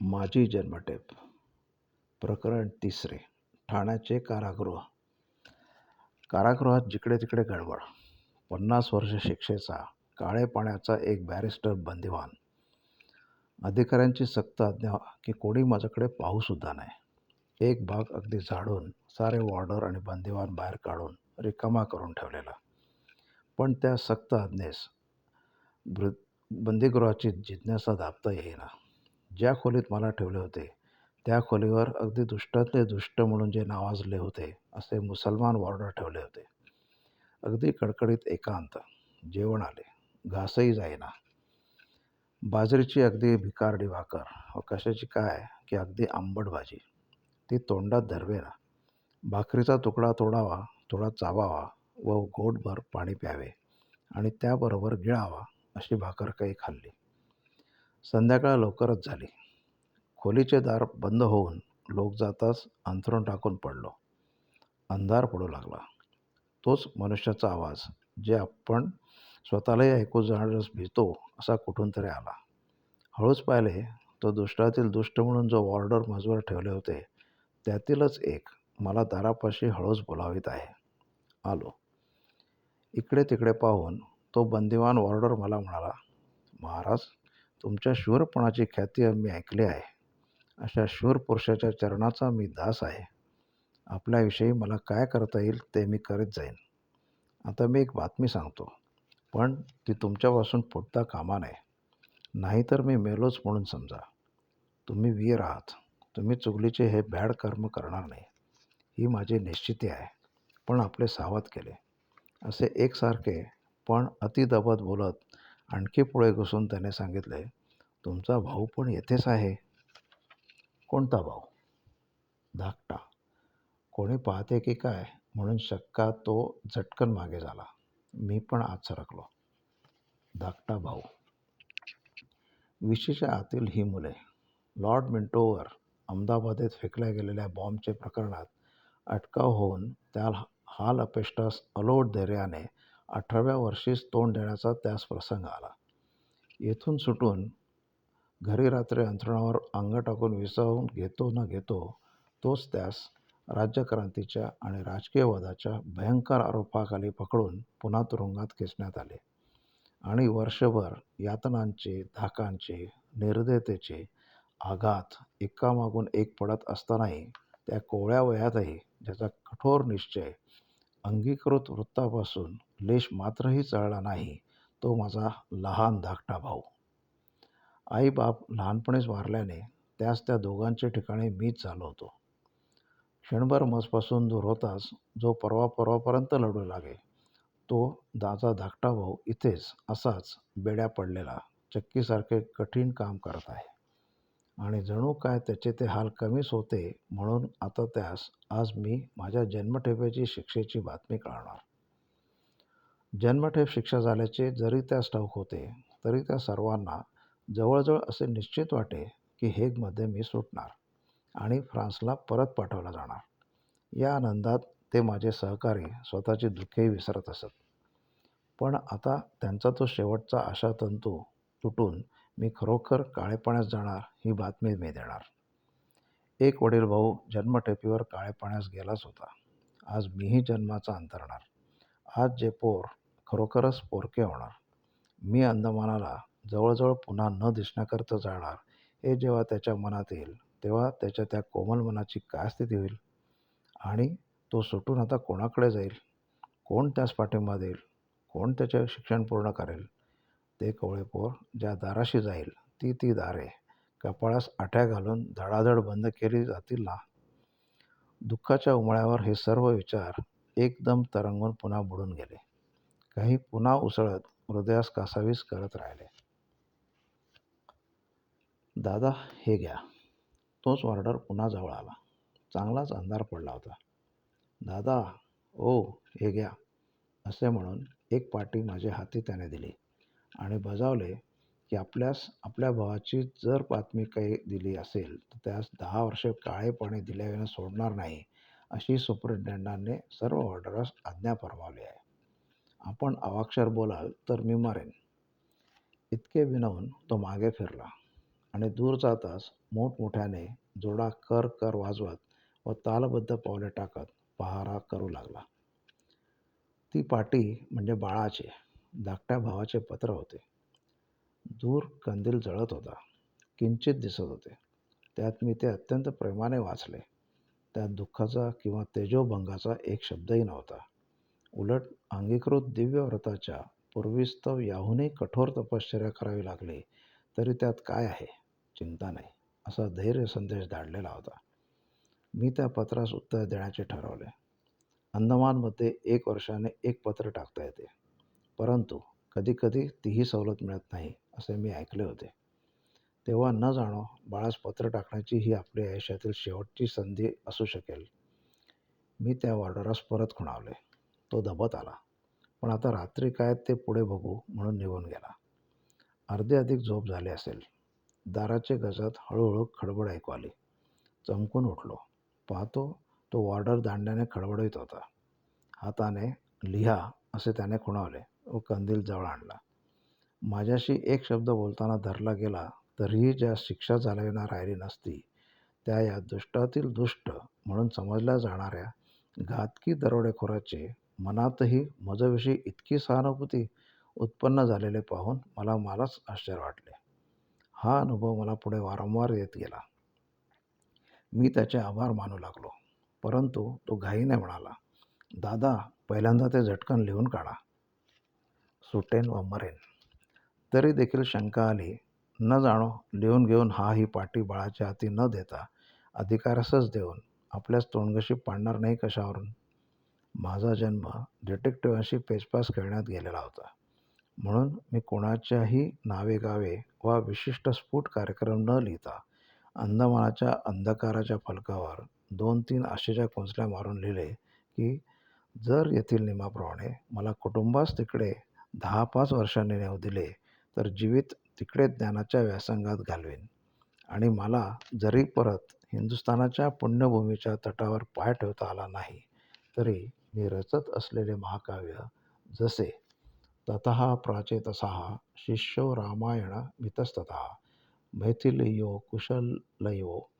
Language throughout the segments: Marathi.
माझी जन्मठेप. प्रकरण तिसरे. ठाण्याचे कारागृह. कारागृहात जिकडे तिकडे गडबड. पन्नास वर्ष शिक्षेचा काळे पाण्याचा एक बॅरिस्टर बंदिवान. अधिकाऱ्यांची सक्त आज्ञा की कोणी माझ्याकडे पाहूसुद्धा नाही. एक भाग अगदी झाडून सारे वॉर्डर आणि बंदिवान बाहेर काढून रिकामा करून ठेवलेला. पण त्या सक्त आज्ञेस बृ बंदीगृहाची जिज्ञासा दाबता येईना. ज्या खोलीत मला ठेवले होते त्या खोलीवर अगदी दुष्टातले दुष्ट म्हणून जे नावाजले होते असे मुसलमान वॉर्डर ठेवले होते. अगदी कडकडीत एकांत जेवण आले घासही जाईना. बाजरीची अगदी भिकारडी भाकर व कशाची काय की अगदी आंबट भाजी. ती तोंडात धरवेना. भाकरीचा तुकडा तोडावा थोडा चावावा व गोटभर पाणी प्यावे आणि त्याबरोबर गिळावा अशी भाकर काही खाल्ली. संध्याकाळ लवकरच झाली. खोलीचे दार बंद होऊन लोक जाताच अंथरूण टाकून पडलो. अंधार पडू लागला. तोच मनुष्याचा आवाज जे आपण स्वतःलाही ऐकू जाणारच भीतो असा कुठून तरी आला. हळूच पाहिले तो दुष्टातील दुष्ट म्हणून जो वॉर्डर माझ्यावर ठेवले होते त्यातीलच एक मला दारापाशी हळूच बोलावीत आहे. आलो. इकडे तिकडे पाहून तो बंदिवान वॉर्डर मला म्हणाला महाराज तुमच्या शूरपणाची ख्याती मी ऐकली आहे. अशा शूर पुरुषाच्या चरणाचा मी दास आहे. आपल्याविषयी मला काय करता येईल ते मी करत जाईन. आता मी एक बातमी सांगतो. पण ती तुमच्यापासून फुटता कामा नये नाहीतर मी मेलोच म्हणून समजा. तुम्ही वीर आहात. तुम्ही चुगलीचे हे बॅड कर्म करणार नाही. ही माझी निश्चिती आहे. पण आपले सावध केले. असे एकसारखे पण अतिदबत बोलत आणखी पुढे घुसून त्याने सांगितले तुमचा भाऊ पण येथेच आहे. कोणता भाऊ? धाकटा. कोणी पाहते की काय? म्हणून शक्का तो झटकन मागे झाला. मी पण आत सरकलो. धाकटा भाऊ. विशीच्या आतील ही मुले. लॉर्ड मिंटोवर अहमदाबादेत फेकल्या गेलेल्या बॉम्बचे प्रकरणात अटकाव होऊन त्या हाल अपेष्टास अलोट धैर्याने अठराव्या वर्षीच तोंड देण्याचा त्यास प्रसंग आला. येथून सुटून घरी रात्री अंथरुणावर अंग टाकून विसावून घेतो न घेतो तोच त्यास राज्यक्रांतीच्या आणि राजकीय वादाच्या भयंकर आरोपाखाली पकडून पुन्हा तुरुंगात खेचण्यात आले. आणि वर्षभर यातनांचे धाकांचे निर्दयतेचे आघात एकामागून एक पडत असतानाही त्या कोवळ्या वयातही ज्याचा कठोर निश्चय अंगीकृत वृत्तापासून लेश मात्रही चळला नाही तो माझा लहान धाकटा भाऊ. आई बाप लहानपणीच वारल्याने त्यास त्या दोघांच्या ठिकाणी मीच झालो होतो. क्षणभर मजपासून दूर होताच जो परवा परवापर्यंत लढू लागे तो दाचा धाकटा भाऊ इथेच असाच बेड्या पडलेला चक्कीसारखे कठीण काम करत आहे. आणि जणू काय त्याचे ते हाल कमीच होते म्हणून आता त्यास आज मी माझ्या जन्मठेपेची शिक्षेची बातमी कळणार. जन्मठेप शिक्षा झाल्याचे जरी त्यास ठाऊक होते तरी त्या सर्वांना जवळजवळ असे निश्चित वाटे की हेगमध्ये मी सुटणार आणि फ्रान्सला परत पाठवला जाणार. या आनंदात ते माझे सहकारी स्वतःची दुःखेही विसरत असत. पण आता त्यांचा तो शेवटचा आशातंतू तुटून मी खरोखर काळेपाण्यास जाणार ही बातमी मी देणार. एक वडील भाऊ जन्मठेपीवर काळेपाण्यास गेलाच होता. आज मीही जन्माचा अंतरणार आज जे पोर खरोखरच पोरके होणार. मी अंदमानाला जवळजवळ पुन्हा न दिसण्याकरता जाणार हे जेव्हा त्याच्या मनात येईल तेव्हा त्याच्या त्या कोमल मनाची काय स्थिती होईल? आणि तो सुटून आता कोणाकडे जाईल? कोण त्यास पाठिंबा देईल? कोण त्याचे शिक्षण पूर्ण करेल? ते कवळेपोर ज्या दाराशी जाईल ती ती दारे कपाळास आठ्या घालून धडाधड बंद केली जातील ना? दुःखाच्या उमळ्यावर हे सर्व विचार एकदम तरंगून पुन्हा बुडून गेले. काही पुन्हा उसळत हृदयास कासावीस करत राहिले. दादा हे घ्या. तोच ऑर्डर पुन्हा जवळ आला. चांगलाच अंधार पडला होता. दादा ओ हे घ्या. असे म्हणून एक पाटी माझ्या हाती त्याने दिली आणि बजावले की आपल्यास आपल्या भावाची जर बातमी काही दिली असेल तर त्यास दहा वर्षे काळे पाणी दिल्याविना सोडणार नाही अशी सुपरिटेंडंटने सर्व ऑर्डरस आज्ञा फरमावली आहे. आपण अवाक्षर बोलाल तर मी मरेन. इतके विनवून तो मागे फिरला आणि दूर जाताच मोठमोठ्याने जोडा कर कर वाजवत व तालबद्ध पावले टाकत पहारा करू लागला. ती पाटी म्हणजे बाळाचे धाकट्या भावाचे पत्र होते. दूर कंदील जळत होता किंचित दिसत होते. त्यात मी ते अत्यंत प्रेमाने वाचले. त्यात दुःखाचा किंवा तेजोभंगाचा एक शब्दही नव्हता. उलट अंगीकृत दिव्य व्रताच्या पूर्वीस्तव याहूनही कठोर तपश्चर्या करावी लागली तरी त्यात काय आहे? चिंता नाही असा धैर्य संदेश धाडलेला होता. मी त्या पत्रास उत्तर देण्याचे ठरवले. अंदमानमध्ये एक वर्षाने एक पत्र टाकता येते. परंतु कधीकधी तीही सवलत मिळत नाही असे मी ऐकले होते. तेव्हा न जाणो बाळास पत्र टाकण्याची ही आपल्या आयुष्यातील शेवटची संधी असू शकेल. मी त्या वॉर्डरास परत खुणावले. तो दबत आला. पण आता रात्री काय ते पुढे बघू म्हणून निघून गेला. अर्धे अधिक झोप झाले असेल. दाराचे गजात हळूहळू खडबड ऐकू आली. चमकून उठलो. पाहतो तो वॉर्डर दांड्याने खडबडीत होता. हाताने लिहा असे त्याने खुणावले व कंदील जवळ आणला. माझ्याशी एक शब्द बोलताना धरला गेला तरीही ज्या शिक्षा चालविणार राहिली नसती त्या या दुष्टातील दुष्ट म्हणून समजल्या जाणाऱ्या घातकी दरोडेखोराचे मनातही मजविषयी इतकी सहानुभूती उत्पन्न झालेले पाहून मला मलाच आश्चर्य वाटले. हा अनुभव मला पुढे वारंवार येत गेला. मी त्याचे आभार मानू लागलो. परंतु तो घाईने म्हणाला दादा पहिल्यांदा ते झटकन लिहून काढा. सुटेन व मरेन. तरी देखील शंका आली. न जाणो लिहून घेऊन हा ही पाटी बाळाच्या हाती न देता अधिकारासच देऊन आपल्याच तोंडगशी पाडणार नाही कशावरून? माझा जन्म डिटेक्टिव्हांशी पेचपास खेळण्यात गेलेला होता. म्हणून मी कोणाच्याही नावे गावे वा विशिष्ट स्फुट कार्यक्रम न लिहिता अंदमानाच्या अंधकाराच्या फलकावर दोन तीन आशेच्या कोंचल्या मारून लिहिले की जर येथील नियमाप्रमाणे मला कुटुंबास तिकडे दहा पाच वर्षांनी नेऊ दिले तर जीवित तिकडे ज्ञानाच्या व्यासंगात घालवीन. आणि मला जरी परत हिंदुस्थानाच्या पुण्यभूमीच्या तटावर पाय ठेवता आला नाही तरी मी रचत असलेले महाकाव्य जसे ततः प्राचेतसः शिष्यो रामायण मितस्ततः मैथिलीयो कुशलयो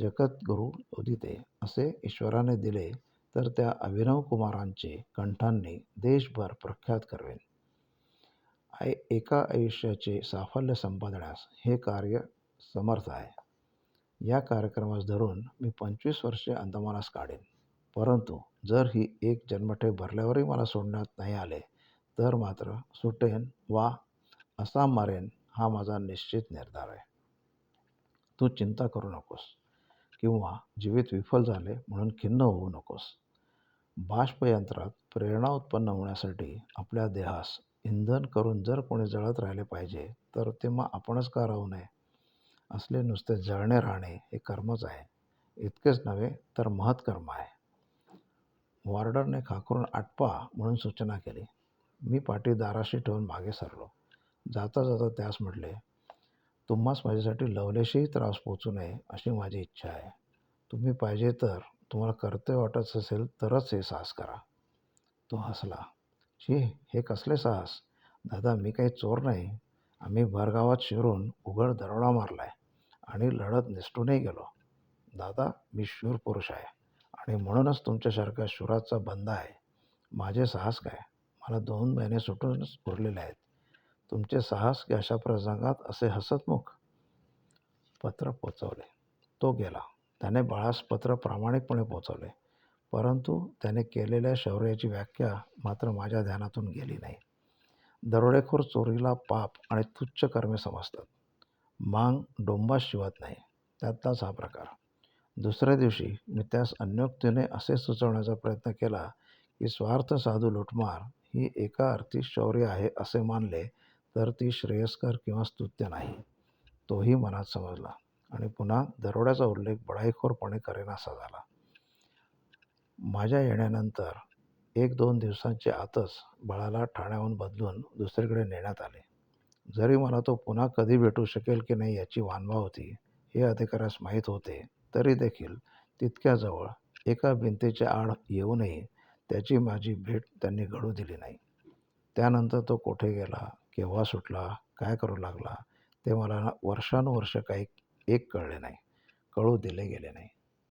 जगद्गुरु उदिते असे ईश्वराने दिले तर त्या अभिनव कुमारांचे कंठांनी देशभर प्रख्यात करवेन. आय एका आयुष्याचे साफल्य संपादण्यास हे कार्य समर्थ आहे. या कार्यक्रमास धरून मी पंचवीस वर्षे अंदमानास काढेन. परंतु जर ही एक जन्मठे भरल्यावरही मला सोडण्यात नाही आले तर मात्र सुटेन वा असा मारेन हा माझा निश्चित निर्धार आहे. तू चिंता करू नकोस किंवा जीवित विफल झाले म्हणून खिन्न होऊ नकोस. बाष्पयंत्रात प्रेरणा उत्पन्न होण्यासाठी आपल्या देहास इंधन करून जर कोणी जळत राहिले पाहिजे तर ते मग आपणच का राहू नये? असले नुसते जळणे राहणे हे कर्मच आहे. इतकेच नव्हे तर महत्कर्म आहे. वॉर्डरने खाकरून आटपा म्हणून सूचना केली. मी पाठी दाराशी ठेवून मागे सरलो. जाता जाता त्यास म्हटले तुम्हास माझ्यासाठी लवलेशीही त्रास पोचू नये अशी माझी इच्छा आहे. तुम्ही पाहिजे तर तुम्हाला कर्तव्य वाटत असेल तरच हे साहस करा. तो हसला. शी हे कसले साहस? दादा मी काही चोर नाही. आम्ही भरगावात शिरून उघड दरोडा मारला आहे आणि लढत निसटूनही गेलो. दादा मी शूर पुरुष आहे. आणि म्हणूनच तुमच्यासारख्या सुराचा बंद आहे. माझे साहस काय? मला दोन महिने सुटूनच उरलेले आहेत. तुमचे साहस की अशा प्रसंगात असे हसतमुख? पत्र पोचवले. तो गेला. त्याने बाळास पत्र प्रामाणिकपणे पोचवले. परंतु त्याने केलेल्या शौर्याची व्याख्या मात्र माझ्या ध्यानातून गेली नाही. दरोडेखोर चोरीला पाप आणि तुच्छ कर्मे समजतात. मांग डोंबास शिवत नाही. त्यातलाच हा प्रकार. दुसऱ्या दिवशी मी त्यास अन्योक्तीने असे सुचवण्याचा प्रयत्न केला की स्वार्थ साधू लुटमार ही एका अर्थी शौर्य आहे असे मानले तर ती श्रेयस्कर किंवा स्तुत्य नाही. तोही मनात समजला आणि पुन्हा दरोड्याचा उल्लेख बढाईखोरपणे करेनासा झाला. माझ्या येण्यानंतर एक दोन दिवसांच्या आतच बाळाला ठाण्याहून बदलून दुसरीकडे नेण्यात आले. जरी मला तो पुन्हा कधी भेटू शकेल की नाही याची वानवा होती हे अधिकाऱ्यास माहीत होते. तरी देखील तितक्या जवळ एका भिंतीच्या आड येऊनही त्याची माझी भेट त्यांनी घडू दिली नाही. त्यानंतर तो कोठे गेला केव्हा सुटला काय करू लागला ते मला वर्षानुवर्ष काही एक कळले नाही कळू दिले गेले नाही.